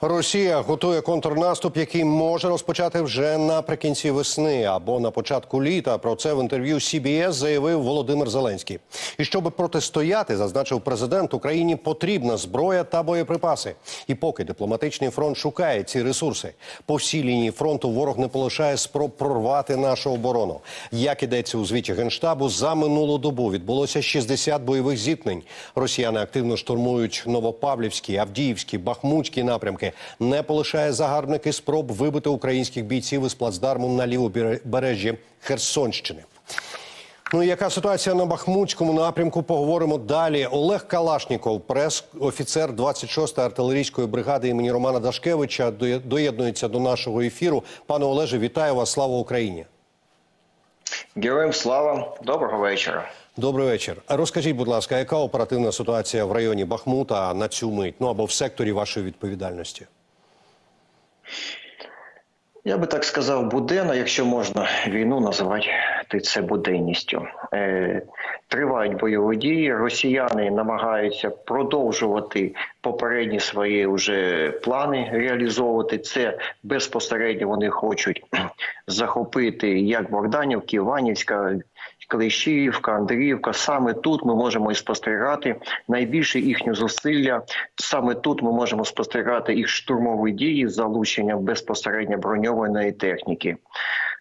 Росія готує контрнаступ, який може розпочати вже наприкінці весни або на початку літа. Про це в інтерв'ю CBS заявив Володимир Зеленський. І щоб протистояти, зазначив президент, Україні потрібна зброя та боєприпаси. І поки дипломатичний фронт шукає ці ресурси, по всій лінії фронту ворог не полишає спроб прорвати нашу оборону. Як ідеться у звіті генштабу, за минулу добу відбулося 60 бойових зіткнень. Росіяни активно штурмують Новопавлівські, Авдіївські, Бахмутські напрямки. Не полишає загарбники спроб вибити українських бійців із плацдарму на лівобережжі Херсонщини. Ну яка ситуація на Бахмутському напрямку? Поговоримо далі. Олег Калашніков, прес-офіцер 26-ї артилерійської бригади імені Романа Дашкевича, доє- доєднується до нашого ефіру. Пане Олеже, вітаю вас! Слава Україні! Героям слава, доброго вечора. Добрий вечір. Розкажіть, будь ласка, яка оперативна ситуація в районі Бахмута на цю мить? Ну або в секторі вашої відповідальності? Я би так сказав, буденно, якщо можна війну називати це буденністю. Е, тривають бойові дії. Росіяни намагаються продовжувати попередні свої вже плани реалізовувати. Це безпосередньо вони хочуть захопити як Богданівки, Іванівська. Клещіївка, Андріївка. Саме тут ми можемо і спостерігати найбільше їхнє зусилля. Саме тут ми можемо спостерігати їх штурмові дії з залученням безпосередньо броньованої техніки.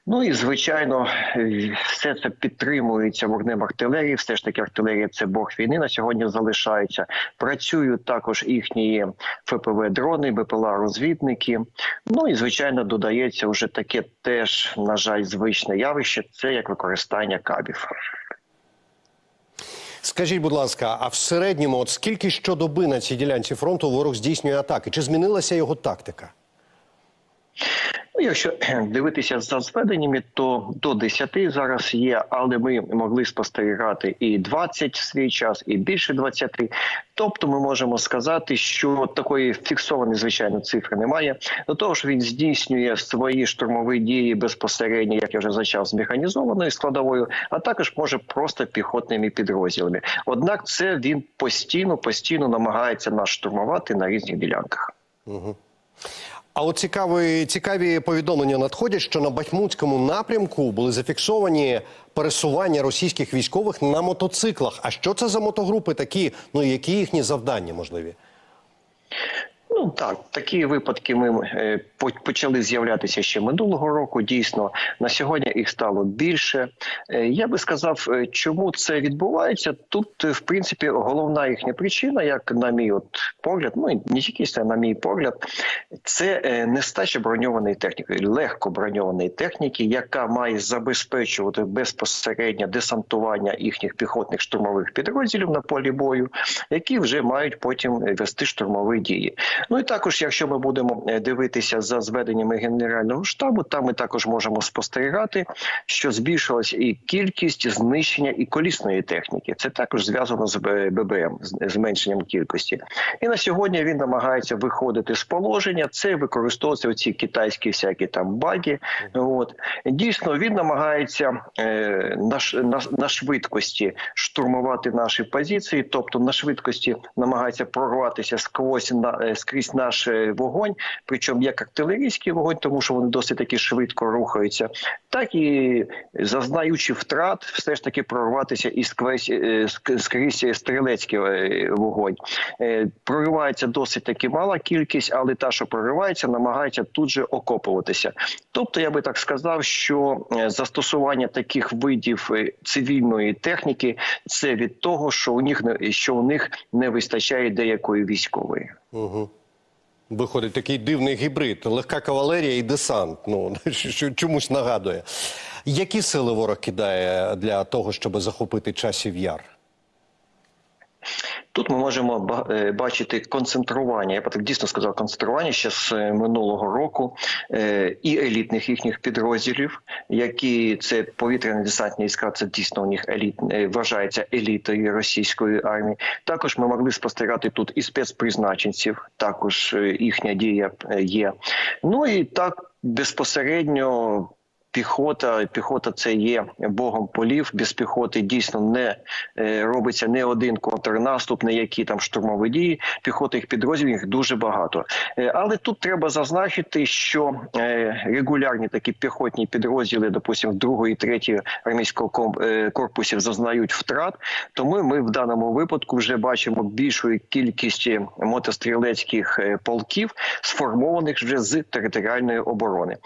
Ну і звичайно, все це підтримується вогнем артилерії. Все ж таки, артилерія це бог війни на сьогодні залишається. Працюють також їхні ФПВ дрони, БПЛА розвідники. Ну і звичайно, додається вже таке теж на жаль звичне явище. Це як використання кабів. Скажіть, будь ласка, а в середньому, от скільки щодоби на цій ділянці фронту ворог здійснює атаки? Чи змінилася його тактика? Ну, якщо дивитися за зведеннями, то до 10 зараз є, але ми могли спостерігати і 20 в свій час, і більше 20. Тобто, ми можемо сказати, що такої фіксованої звичайно цифри немає. До того ж, він здійснює свої штурмові дії безпосередньо, як я вже зачав, з механізованою складовою, а також може просто піхотними підрозділами. Однак, це він постійно, постійно намагається нас штурмувати на різних ділянках. А от цікаві, цікаві повідомлення надходять, що на Бахмутському напрямку були зафіксовані пересування російських військових на мотоциклах. А що це за мотогрупи такі? Ну які їхні завдання можливі? Ну так, такі випадки ми е, почали з'являтися ще минулого року. Дійсно, на сьогодні їх стало більше. Е, я би сказав, е, чому це відбувається. Тут, в принципі, головна їхня причина, як на мій от погляд, ну не тільки це, на мій погляд, це нестача броньованої техніки, легко броньованої техніки, яка має забезпечувати безпосередньо десантування їхніх піхотних штурмових підрозділів на полі бою, які вже мають потім вести штурмові дії. Ну і також, якщо ми будемо е, дивитися за зведеннями генерального штабу, там ми також можемо спостерігати, що збільшилась і кількість знищення і колісної техніки. Це також зв'язано з ББМ, з зменшенням кількості. І на сьогодні він намагається виходити з положення. Це використовуються ці китайські всякі там баги. От дійсно він намагається е, на, на, на швидкості штурмувати наші позиції, тобто на швидкості намагається прорватися сквозь на е, скрізь наш е, вогонь, причому як артилерійський вогонь, тому що вони досить таки швидко рухаються, так і зазнаючи втрат, все ж таки прорватися і сквозь е, скрізь стрілецький е, вогонь. Е, Проривається досить таки мала кількість, але та, що проривається, намагається тут же окопуватися. Тобто, я би так сказав, що застосування таких видів цивільної техніки це від того, що у них що у них не вистачає деякої військової. Угу. Виходить такий дивний гібрид, легка кавалерія і десант. Ну чомусь нагадує. Які сили ворог кидає для того, щоб захопити часів яр? Тут ми можемо е, бачити концентрування. Я б так дійсно сказав, концентрування ще з е, минулого року е, і елітних їхніх підрозділів, які це повітряні десантні війська, це дійсно у них еліт вважається елітою російської армії. Також ми могли спостерігати тут і спецпризначенців. Також їхня дія є. Ну і так безпосередньо піхота. Піхота це є богом полів. Без піхоти дійсно не е, робиться не один контрнаступ, не які там штурмові дії. Піхоти їх підрозділів їх дуже багато. Е, Але тут треба зазначити, що е, регулярні такі піхотні підрозділи, допустимо, другої, третьої армійського корпусів зазнають втрат. Тому ми в даному випадку вже бачимо більшу кількість мотострілецьких полків, сформованих вже з територіальної оборони.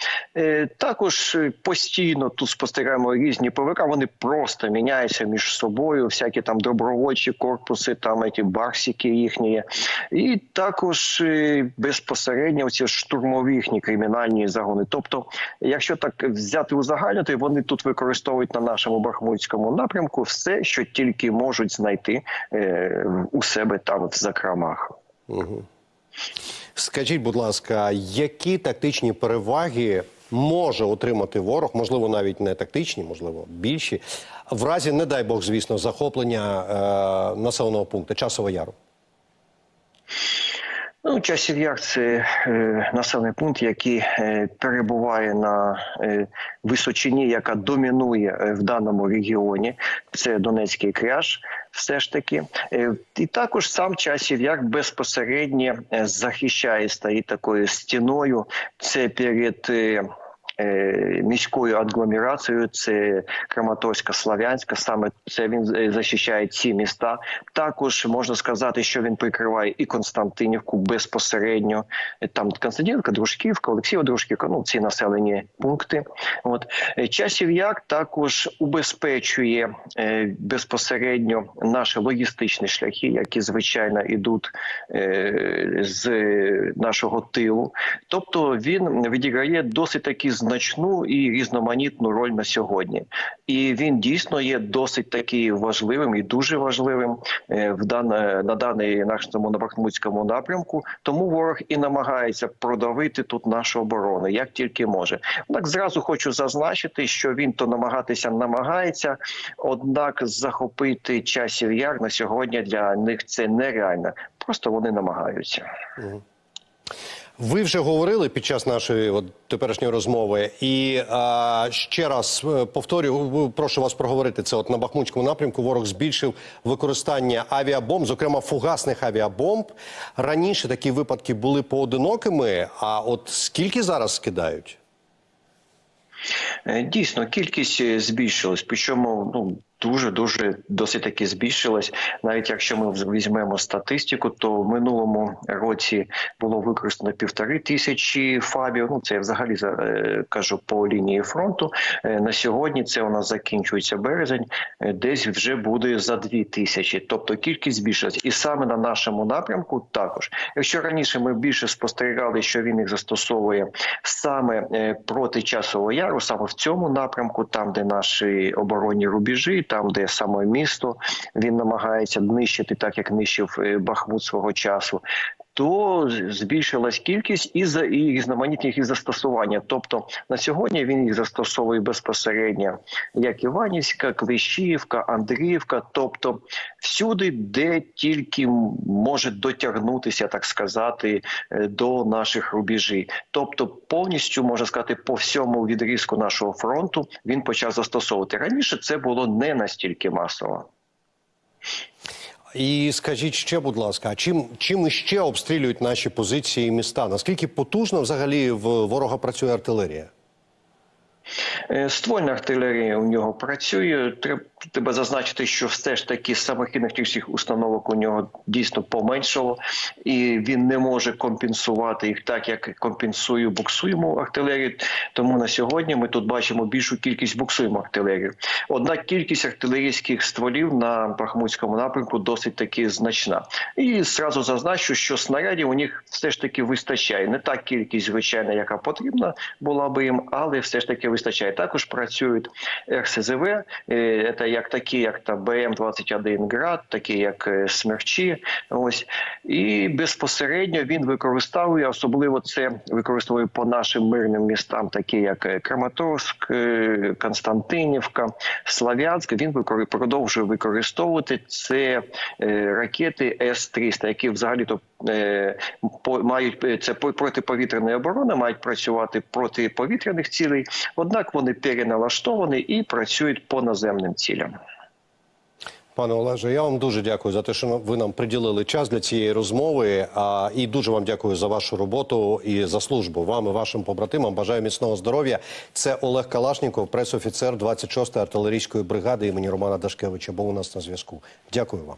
Також постійно тут спостерігаємо різні ПВК. Вони просто міняються між собою. Всякі там добровольчі корпуси, там ці барсики їхні. І також е, безпосередньо ці штурмові їхні кримінальні загони. Тобто, якщо так взяти узагальнити, вони тут використовують на нашому бахмутському напрямку все, що тільки можуть знайти е, у себе там в закромах. Скажіть, будь ласка, які тактичні переваги може отримати ворог, можливо, навіть не тактичні, можливо, більші, в разі, не дай Бог, звісно, захоплення е, населеного пункту Часового Яру? Ну, часів яр це е, населений пункт, який е, перебуває на е, височині, яка домінує е, в даному регіоні. Це Донецький кряж, все ж таки. Е, і також сам часів яр безпосередньо е, захищає, стоїть такою стіною. Це перед. Е, Міською агломерацією це Краматорська, Славянська. Саме це він е, захищає ці міста. Також можна сказати, що він прикриває і Константинівку безпосередньо. Е, Там Константинівка, Дружківка, Олексіїв, Дружківка. Ну ці населені пункти. От Е, часів як також убезпечує е, безпосередньо наші логістичні шляхи, які звичайно йдуть е, з нашого тилу. Тобто він відіграє досить таки значну і різноманітну роль на сьогодні, і він дійсно є досить таки важливим і дуже важливим е, в дане на даний нашому на Бахмутському напрямку. Тому ворог і намагається продавити тут нашу оборону як тільки може. Однак зразу хочу зазначити, що він то намагатися намагається, однак захопити часів яр на сьогодні для них це нереально. Просто вони намагаються. Ви вже говорили під час нашої от, теперішньої розмови, і а, ще раз е, повторюю, прошу вас проговорити це. От на Бахмутському напрямку ворог збільшив використання авіабомб, зокрема фугасних авіабомб. Раніше такі випадки були поодинокими. А от скільки зараз скидають? Е, Дійсно, кількість е, збільшилась, причому ну дуже дуже досить таки збільшилась. Навіть якщо ми візьмемо статистику, то в минулому році було використано півтори тисячі фабів. Ну це я взагалі за- е, кажу по лінії фронту. Е, На сьогодні це у нас закінчується березень, е, десь вже буде за дві тисячі. Тобто кількість збільшилась, і саме на нашому напрямку також. Якщо раніше ми більше спостерігали, що він їх застосовує саме проти часового яру, саме в цьому напрямку, там де наші оборонні рубежі, там де саме місто він намагається нищити, так як нищив е, Бахмут свого часу. То збільшилась кількість і за і різноманітних їх застосування. Тобто на сьогодні він їх застосовує безпосередньо, як Іванівська, Клещівка, Андріївка, тобто всюди, де тільки може дотягнутися, так сказати, е, до наших рубежів. Тобто, повністю можна сказати, по всьому відрізку нашого фронту він почав застосовувати раніше. Це було не настільки масово. І скажіть ще, будь ласка, чим чим іще обстрілюють наші позиції і міста? Наскільки потужно взагалі в ворога працює артилерія? Е, Ствольна артилерія у нього працює. Треба зазначити, що все ж таки самохідних тих установок у нього дійсно поменшало, і він не може компенсувати їх так, як компенсує буксуємо артилерію. Тому на сьогодні ми тут бачимо більшу кількість буксуємо артилерію. Однак кількість артилерійських стволів на Бахмутському напрямку досить таки значна. І зразу зазначу, що снарядів у них все ж таки вистачає. Не та кількість, звичайно, яка потрібна була би їм, але все ж таки вистачає. Також працюють РСЗВ, е, це як такі, як та БМ-21 град, такі як е, смерчі. Ось і безпосередньо він використовує, особливо це використовує по нашим мирним містам, такі як е, Краматорськ, Константинівка, Слав'янськ. Він викор- продовжує використовувати це ракети С-300, які взагалі то мають е, це по- протиповітряної оборони, мають працювати проти повітряних цілей. Однак вони переналаштовані і працюють по наземним цілям. Пане Олеже, я вам дуже дякую за те, що ви нам приділили час для цієї розмови. А і дуже вам дякую за вашу роботу і за службу. Вам і вашим побратимам бажаю міцного здоров'я. Це Олег Калашніков, пресофіцер 26-ї артилерійської бригади імені Романа Дашкевича. Був у нас на зв'язку. Дякую вам.